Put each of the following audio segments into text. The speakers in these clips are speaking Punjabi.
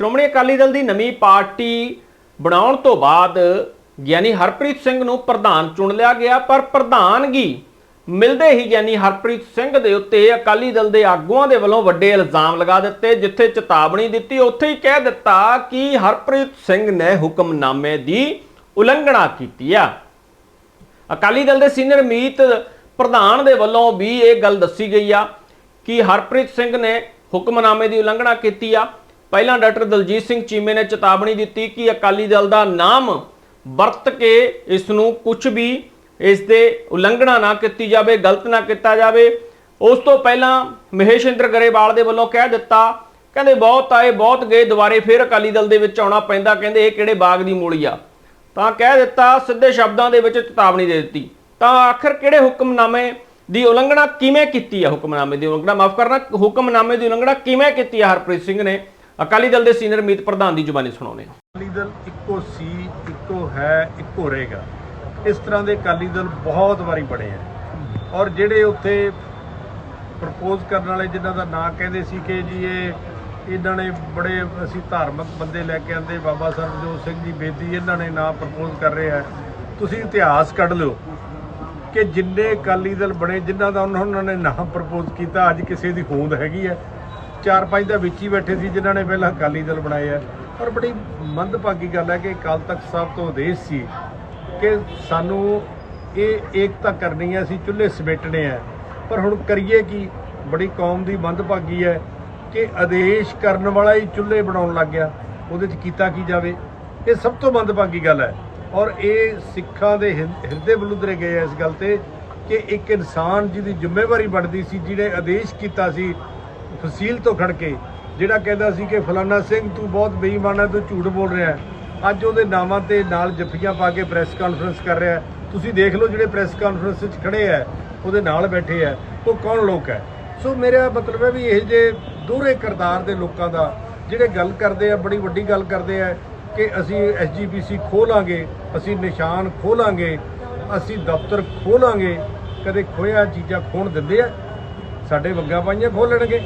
ਸ਼੍ਰੋਮਣੀ ਅਕਾਲੀ ਦਲ ਦੀ ਨਵੀਂ ਪਾਰਟੀ ਬਣਾਉਣ ਤੋਂ ਬਾਅਦ ਗਿਆਨੀ ਹਰਪ੍ਰੀਤ ਸਿੰਘ ਨੂੰ ਪ੍ਰਧਾਨ ਚੁਣ ਲਿਆ ਗਿਆ, ਪਰ ਪ੍ਰਧਾਨਗੀ ਮਿਲਦੇ ਹੀ ਗਿਆਨੀ ਹਰਪ੍ਰੀਤ ਸਿੰਘ ਦੇ ਉੱਤੇ ਅਕਾਲੀ ਦਲ ਦੇ ਆਗੂਆਂ ਦੇ ਵੱਲੋਂ ਵੱਡੇ ਇਲਜ਼ਾਮ ਲਗਾ ਦਿੱਤੇ, ਜਿੱਥੇ ਚੇਤਾਵਨੀ ਦਿੱਤੀ, ਉੱਥੇ ਹੀ ਕਹਿ ਦਿੱਤਾ ਕਿ ਹਰਪ੍ਰੀਤ ਸਿੰਘ ਨੇ ਹੁਕਮਨਾਮੇ ਦੀ ਉਲੰਘਣਾ ਕੀਤੀ ਆ। ਅਕਾਲੀ ਦਲ ਦੇ ਸੀਨੀਅਰ ਮੀਤ ਪ੍ਰਧਾਨ ਦੇ ਵੱਲੋਂ ਵੀ ਇਹ ਗੱਲ ਦੱਸੀ ਗਈ ਆ ਕਿ ਹਰਪ੍ਰੀਤ ਸਿੰਘ ਨੇ ਹੁਕਮਨਾਮੇ ਦੀ ਉਲੰਘਣਾ ਕੀਤੀ ਆ। ਪਹਿਲਾਂ ਡਾਕਟਰ ਦਲਜੀਤ ਸਿੰਘ ਚੀਮੇ ਨੇ ਚੇਤਾਵਨੀ ਦਿੱਤੀ ਕਿ ਅਕਾਲੀ ਦਲ ਦਾ ਨਾਮ ਵਰਤ ਕੇ ਇਸ ਨੂੰ ਕੁਝ ਵੀ ਇਸ ਦੇ ਉਲੰਘਣਾ ਨਾ ਕੀਤੀ ਜਾਵੇ, ਗਲਤ ਨਾ ਕੀਤਾ ਜਾਵੇ। ਉਸ ਤੋਂ ਪਹਿਲਾਂ ਮਹੇਸ਼ ਇੰਦਰ ਗਰੇਵਾਲ ਦੇ ਵੱਲੋਂ ਕਹਿ ਦਿੱਤਾ, ਕਹਿੰਦੇ ਬਹੁਤ ਆਏ, ਬਹੁਤ ਗਏ, ਦੁਬਾਰੇ ਫਿਰ ਅਕਾਲੀ ਦਲ ਦੇ ਵਿੱਚ ਆਉਣਾ ਪੈਂਦਾ, ਕਹਿੰਦੇ ਇਹ ਕਿਹੜੇ ਬਾਗ ਦੀ ਮੂਲੀ ਆ। ਤਾਂ ਕਹਿ ਦਿੱਤਾ, ਸਿੱਧੇ ਸ਼ਬਦਾਂ ਦੇ ਵਿੱਚ ਚੇਤਾਵਨੀ ਦੇ ਦਿੱਤੀ। ਤਾਂ ਆਖਰ ਕਿਹੜੇ ਹੁਕਮਨਾਮੇ ਦੀ ਉਲੰਘਣਾ ਕਿਵੇਂ ਕੀਤੀ ਹੈ ਹੁਕਮਨਾਮੇ ਦੀ ਉਲੰਘਣਾ, ਮਾਫ ਕਰਨਾ, ਹੁਕਮਨਾਮੇ ਦੀ ਉਲੰਘਣਾ ਕਿਵੇਂ ਕੀਤੀ ਹੈ ਹਰਪ੍ਰੀਤ ਸਿੰਘ ਨੇ? ਅਕਾਲੀ ਦਲ ਦੇ ਸੀਨੀਅਰ ਮੀਤ ਪ੍ਰਧਾਨ ਦੀ ਜ਼ੁਬਾਨੀ ਸੁਣਾਉਂਦੇ ਹਾਂ। ਅਕਾਲੀ ਦਲ ਇੱਕੋ ਸੀ, ਇੱਕੋ ਹੈ, ਇੱਕੋ ਰਹੇਗਾ। ਇਸ ਤਰ੍ਹਾਂ ਦੇ ਅਕਾਲੀ ਦਲ ਬਹੁਤ ਵਾਰੀ ਬਣੇ ਆ। ਔਰ ਜਿਹੜੇ ਉੱਥੇ ਪ੍ਰਪੋਜ਼ ਕਰਨ ਵਾਲੇ ਜਿਨ੍ਹਾਂ ਦਾ ਨਾਂ ਕਹਿੰਦੇ ਸੀ ਕਿ ਜੀ ਇਹ, ਇਹਨਾਂ ਨੇ ਬੜੇ ਅਸੀਂ ਧਾਰਮਿਕ ਬੰਦੇ ਲੈ ਕੇ ਆਂਦੇ, ਬਾਬਾ ਸਰਬਜੋਤ ਸਿੰਘ ਜੀ ਬੇਦੀ ਇਹਨਾਂ ਨੇ ਨਾਂ ਪ੍ਰਪੋਜ਼ ਕਰ ਰਹੇ ਆ। ਤੁਸੀਂ ਇਤਿਹਾਸ ਕੱਢ ਲਿਓ ਕਿ ਜਿੰਨੇ ਅਕਾਲੀ ਦਲ ਬਣੇ, ਜਿਨ੍ਹਾਂ ਦਾ ਉਹਨਾਂ ਨੇ ਨਾਮ ਪ੍ਰਪੋਜ਼ ਕੀਤਾ, ਅੱਜ ਕਿਸੇ ਦੀ ਹੋਂਦ ਹੈਗੀ ਹੈ ਚਾਰ ਪੰਜ ਦਾ ਵਿੱਚ ਹੀ ਬੈਠੇ ਸੀ ਜਿਨ੍ਹਾਂ ਨੇ ਪਹਿਲਾਂ ਅਕਾਲੀ ਦਲ ਬਣਾਏ ਆ। ਪਰ ਬੜੀ ਮੰਦਭਾਗੀ ਗੱਲ ਹੈ ਕਿ ਅਕਾਲ ਤਖਤ ਸਾਹਿਬ ਤੋਂ ਆਦੇਸ਼ ਸੀ ਕਿ ਸਾਨੂੰ ਇਹ ਏਕਤਾ ਕਰਨੀ ਹੈ, ਅਸੀਂ ਚੁੱਲ੍ਹੇ ਸਮੇਟਣੇ ਆ। ਪਰ ਹੁਣ ਕਰੀਏ ਕੀ? ਬੜੀ ਕੌਮ ਦੀ ਮੰਦਭਾਗੀ ਹੈ ਕਿ ਆਦੇਸ਼ ਕਰਨ ਵਾਲਾ ਹੀ ਚੁੱਲ੍ਹੇ ਬਣਾਉਣ ਲੱਗ ਗਿਆ। ਉਹਦੇ 'ਚ ਕੀਤਾ ਕੀ ਜਾਵੇ? ਇਹ ਸਭ ਤੋਂ ਮੰਦਭਾਗੀ ਗੱਲ ਹੈ। ਔਰ ਇਹ ਸਿੱਖਾਂ ਦੇ ਹਿਰ- ਹਿਰਦੇ ਬਲੁਦਰੇ ਗਏ ਆ ਇਸ ਗੱਲ ਤੇ ਕਿ ਇੱਕ ਇਨਸਾਨ ਜਿਹਦੀ ਜ਼ਿੰਮੇਵਾਰੀ ਬਣਦੀ ਸੀ, ਜਿਹਨੇ ਆਦੇਸ਼ ਕੀਤਾ ਸੀ ਫਸੀਲ ਤੋਂ ਖੜ ਕੇ, ਜਿਹੜਾ ਕਹਿੰਦਾ ਸੀ ਕਿ ਫਲਾਨਾ ਸਿੰਘ ਤੂੰ ਬਹੁਤ ਬੇਈਮਾਨ ਹੈ, ਤੂੰ ਝੂਠ ਬੋਲ ਰਿਹਾ ਅੱਜ ਉਹਦੇ ਨਾਵਾਂ ਤੇ ਨਾਲ ਜੱਫੀਆਂ ਪਾ ਕੇ ਪ੍ਰੈਸ ਕਾਨਫਰੰਸ ਕਰ ਰਿਹਾ ਤੁਸੀਂ ਦੇਖ ਲਓ ਜਿਹੜੇ ਪ੍ਰੈਸ ਕਾਨਫਰੰਸ ਵਿੱਚ ਖੜੇ ਆ ਉਹਦੇ ਨਾਲ ਬੈਠੇ ਆ ਉਹ ਕੌਣ ਲੋਕ ਹੈ? ਸੋ ਮੇਰਾ ਮਤਲਬ ਹੈ ਵੀ ਇਹ ਜੇ ਦੋਹਰੇ ਕਰਤਾਰ ਦੇ ਲੋਕਾਂ ਦਾ ਜਿਹੜੇ ਗੱਲ ਕਰਦੇ ਆ, ਬੜੀ ਵੱਡੀ ਗੱਲ ਕਰਦੇ ਆ ਕਿ ਅਸੀਂ ਐਸਜੀਪੀਸੀ ਖੋਲਾਂਗੇ, ਅਸੀਂ ਨਿਸ਼ਾਨ ਖੋਲਾਂਗੇ, ਅਸੀਂ ਦਫ਼ਤਰ ਖੋਲਾਂਗੇ, ਕਦੇ ਖੋਇਆ ਚੀਜ਼ਾਂ ਖੋਣ ਦਿੰਦੇ ਆ, ਸਾਡੇ ਵੱਗਾ ਪਾਈਆਂ ਖੋਲਣਗੇ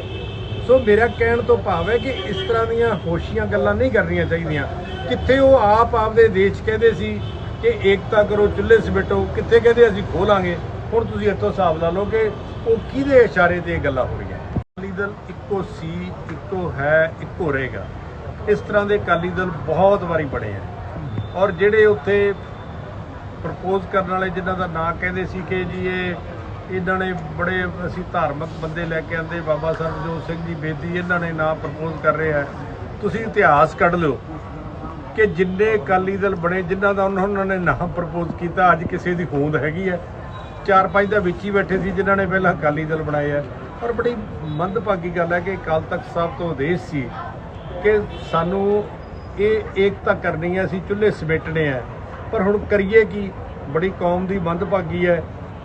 ਸੋ ਮੇਰਾ ਕਹਿਣ ਤੋਂ ਭਾਵ ਹੈ ਕਿ ਇਸ ਤਰ੍ਹਾਂ ਦੀਆਂ ਹੋਸ਼ੀਆਂ ਗੱਲਾਂ ਨਹੀਂ ਕਰਨੀਆਂ ਚਾਹੀਦੀਆਂ। ਕਿੱਥੇ ਉਹ ਆਪ ਆਪਦੇ ਦੇਸ਼ ਕਹਿੰਦੇ ਸੀ ਕਿ ਏਕਤਾ ਕਰੋ, ਚੁੱਲ੍ਹੇ ਸਮੇਟੋ, ਕਿੱਥੇ ਕਹਿੰਦੇ ਅਸੀਂ ਖੋਲਾਂਗੇ? ਹੁਣ ਤੁਸੀਂ ਇੱਥੋਂ ਹਿਸਾਬ ਲਾ ਲਓ ਕਿ ਉਹ ਕਿਹਦੇ ਇਸ਼ਾਰੇ ਤੇ ਇਹ ਗੱਲਾਂ ਹੋ ਰਹੀਆਂ? ਅਕਾਲੀ ਦਲ ਇੱਕੋ ਸੀ, ਇੱਕੋ ਹੈ, ਇੱਕੋ ਰਹੇਗਾ। ਇਸ ਤਰ੍ਹਾਂ ਦੇ ਅਕਾਲੀ ਦਲ ਬਹੁਤ ਵਾਰੀ ਬਣੇ ਆ। ਔਰ ਜਿਹੜੇ ਉੱਥੇ ਪ੍ਰਪੋਜ਼ ਕਰਨ ਵਾਲੇ ਜਿਨ੍ਹਾਂ ਦਾ ਨਾਂ ਕਹਿੰਦੇ ਸੀ ਕਿ ਜੀ ਇਹ ਇਹਨਾਂ ਨੇ ਬੜੇ ਅਸੀਂ ਧਾਰਮਿਕ ਬੰਦੇ ਲੈ ਕੇ ਆਂਦੇ, ਬਾਬਾ ਸਰਬਜੋਤ ਸਿੰਘ ਜੀ ਬੇਦੀ ਇਹਨਾਂ ਨੇ ਨਾਂ ਪ੍ਰਪੋਜ਼ ਕਰ ਰਿਹਾ ਆ। ਤੁਸੀਂ ਇਤਿਹਾਸ ਕੱਢ ਲਿਓ ਕਿ ਜਿੰਨੇ ਅਕਾਲੀ ਦਲ ਬਣੇ, ਜਿਨ੍ਹਾਂ ਦਾ ਉਹਨਾਂ ਉਹਨਾਂ ਨੇ ਨਾਮ ਪ੍ਰਪੋਜ਼ ਕੀਤਾ, ਅੱਜ ਕਿਸੇ ਦੀ ਹੋਂਦ ਹੈਗੀ ਹੈ ਚਾਰ ਪੰਜ ਦਾ ਵਿੱਚ ਹੀ ਬੈਠੇ ਸੀ, ਜਿਨ੍ਹਾਂ ਨੇ ਪਹਿਲਾਂ ਅਕਾਲੀ ਦਲ ਬਣਾਏ ਹੈ ਪਰ ਬੜੀ ਮੰਦਭਾਗੀ ਗੱਲ ਹੈ ਕਿ ਅਕਾਲ ਤਖਤ ਸਾਹਿਬ ਤੋਂ ਉਦੇਸ਼ ਸੀ ਕਿ ਸਾਨੂੰ ਇਹ ਏਕਤਾ ਕਰਨੀ ਹੈ ਅਸੀਂ ਚੁੱਲ੍ਹੇ ਸਮੇਟਣੇ ਆ। ਪਰ ਹੁਣ ਕਰੀਏ ਕੀ? ਬੜੀ ਕੌਮ ਦੀ ਮੰਦਭਾਗੀ ਹੈ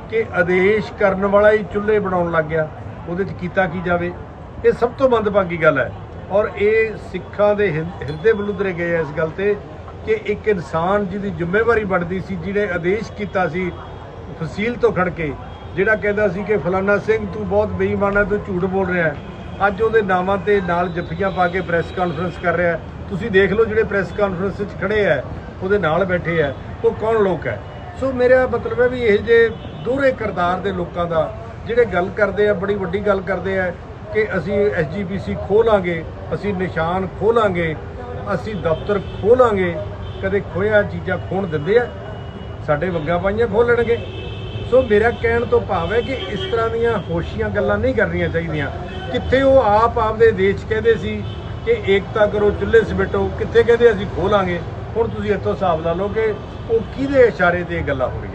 ਕਿ ਆਦੇਸ਼ ਕਰਨ ਵਾਲਾ ਹੀ ਚੁੱਲ੍ਹੇ ਬਣਾਉਣ ਲੱਗ ਗਿਆ। ਉਹਦੇ 'ਚ ਕੀਤਾ ਕੀ ਜਾਵੇ? ਇਹ ਸਭ ਤੋਂ ਮੰਦਭਾਗੀ ਗੱਲ ਹੈ। ਔਰ ਇਹ ਸਿੱਖਾਂ ਦੇ ਹਿਰ- ਹਿਰਦੇ ਬਲੁਦਰੇ ਗਏ ਆ ਇਸ ਗੱਲ ਤੇ ਕਿ ਇੱਕ ਇਨਸਾਨ ਜਿਹਦੀ ਜ਼ਿੰਮੇਵਾਰੀ ਬਣਦੀ ਸੀ, ਜਿਹਨੇ ਆਦੇਸ਼ ਕੀਤਾ ਸੀ ਫਸੀਲ ਤੋਂ ਖੜ ਕੇ, ਜਿਹੜਾ ਕਹਿੰਦਾ ਸੀ ਕਿ ਫਲਾਨਾ ਸਿੰਘ ਤੂੰ ਬਹੁਤ ਬੇਈਮਾਨ ਹੈ, ਤੂੰ ਝੂਠ ਬੋਲ ਰਿਹਾ ਅੱਜ ਉਹਦੇ ਨਾਵਾਂ ਤੇ ਨਾਲ ਜੱਫੀਆਂ ਪਾ ਕੇ ਪ੍ਰੈਸ ਕਾਨਫਰੰਸ ਕਰ ਰਿਹਾ ਤੁਸੀਂ ਦੇਖ ਲਓ ਜਿਹੜੇ ਪ੍ਰੈਸ ਕਾਨਫਰੰਸ ਵਿੱਚ ਖੜੇ ਆ ਉਹਦੇ ਨਾਲ ਬੈਠੇ ਆ ਉਹ ਕੌਣ ਲੋਕ ਹੈ? ਸੋ ਮੇਰਾ ਮਤਲਬ ਹੈ ਵੀ ਇਹ ਜੇ ਦੋਹਰੇ ਕਰਦਾਰ ਦੇ ਲੋਕਾਂ ਦਾ ਜਿਹੜੇ ਗੱਲ ਕਰਦੇ ਆ, ਬੜੀ ਵੱਡੀ ਗੱਲ ਕਰਦੇ ਆ ਕਿ ਅਸੀਂ ਐਸਜੀਪੀਸੀ ਖੋਲਾਂਗੇ, ਅਸੀਂ ਨਿਸ਼ਾਨ ਖੋਲਾਂਗੇ, ਅਸੀਂ ਦਫ਼ਤਰ ਖੋਲਾਂਗੇ, ਕਦੇ ਖੋਇਆ ਚੀਜ਼ਾਂ ਖੋਣ ਦਿੰਦੇ ਆ, ਸਾਡੇ ਵੱਗਾ ਪਾਈਆਂ ਖੋਲਣਗੇ ਸੋ ਮੇਰਾ ਕਹਿਣ ਤੋਂ ਭਾਵ ਹੈ ਕਿ ਇਸ ਤਰ੍ਹਾਂ ਦੀਆਂ ਹੋਸ਼ੀਆਂ ਗੱਲਾਂ ਨਹੀਂ ਕਰਨੀਆਂ ਚਾਹੀਦੀਆਂ। ਕਿੱਥੇ ਉਹ ਆਪ ਆਪਦੇ ਦੇਸ਼ ਕਹਿੰਦੇ ਸੀ ਕਿ ਏਕਤਾ ਕਰੋ, ਚੁੱਲ੍ਹੇ ਸਮੇਟੋ, ਕਿੱਥੇ ਕਹਿੰਦੇ ਅਸੀਂ ਖੋਲਾਂਗੇ? ਹੁਣ ਤੁਸੀਂ ਇੱਥੋਂ ਹਿਸਾਬ ਲਾ ਲਓ ਕਿ ਉਹ ਕਿਹਦੇ ਇਸ਼ਾਰੇ ਤੇ ਇਹ ਗੱਲਾਂ ਹੋ ਰਹੀਆਂ?